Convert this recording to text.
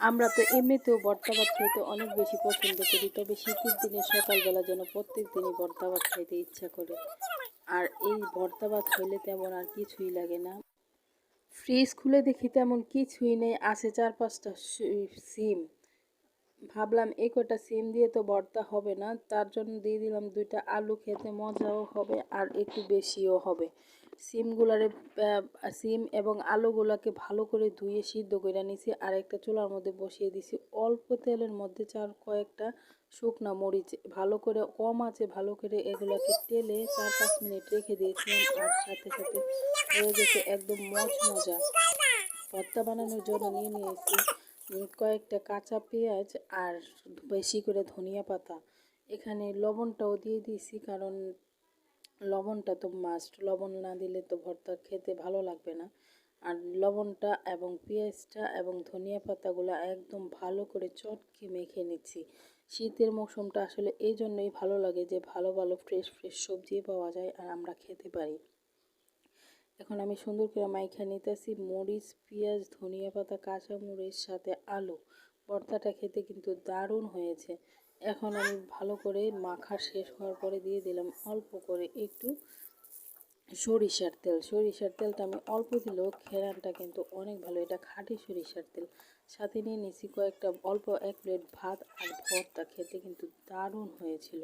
আমরা তো এমনিতেও ভর্তা ভাত খেতে অনেক বেশি পছন্দ করি, তবে শীতের দিনে সকালবেলা যেন প্রত্যেক দিনই ভর্তা ভাত খাইতে ইচ্ছা করে। আর এই ভর্তা ভাত হইলে তেমন আর কিছুই লাগে না। ফ্রিজ খুলে দেখি তেমন কিছুই নেই, আছে চার পাঁচটা সিম। ভাবলাম এই কটা সিম দিয়ে তো ভর্তা হবে না, তার জন্য দিয়ে দিলাম দুইটা আলু খেতে, মজাও হবে আর একটু বেশিও হবে। সিমগুলারে সিম এবং আলুগুলাকে ভালো করে ধুয়ে সিদ্ধ করে নিছি। আর একটা চুলার মধ্যে বসিয়ে দিছি। অল্প তেলের মধ্যে চার কয়েকটা শুকনা মরিচ। ভালো করে, কম আছে, ভালো করে এগুলাকে তেলে চার পাঁচ মিনিট রেখে দিয়েছিলাম। আর সাথে সাথে হয়ে গেছে একদম মজ মজা ভর্তা বানানোর জন্য নিয়ে নিয়েছি কয়েকটা কাঁচা পেঁয়াজ আর বেশি করে ধনিয়া পাতা। এখানে লবণটাও দিয়ে দিয়েছি, কারণ লবণটা তো মাস্ট লবণ না দিলে তো ভর্তা খেতে ভালো লাগবে না। আর লবণটা এবং পেঁয়াজটা এবং ধনিয়া পাতাগুলো একদম ভালো করে চটকে মেখে নিচ্ছি। শীতের মৌসুমটা আসলে এই জন্যই ভালো লাগে যে ভালো ভালো ফ্রেশ ফ্রেশ সবজি পাওয়া যায় আর আমরা খেতে পারি। এখন আমি সুন্দর করে মাইখা নিতেছি মরিচ, পেঁয়াজ, ধনিয়া পাতা কাঁচা মরিচ সাথে আলু। ভর্তাটা খেতে কিন্তু দারুণ হয়েছে। এখন আমি ভালো করে মাখা শেষ হওয়ার পরে দিয়ে দিলাম অল্প করে একটু সরিষার তেল। সরিষার তেলটা আমি অল্প দিলেও খেরানটা কিন্তু অনেক ভালো। এটা খাঁটি সরিষার তেল। সাথে নিয়ে নিয়েছি কয়েকটা অল্প এক প্লেট ভাত আর ভর্তা। খেতে কিন্তু দারুণ হয়েছিল।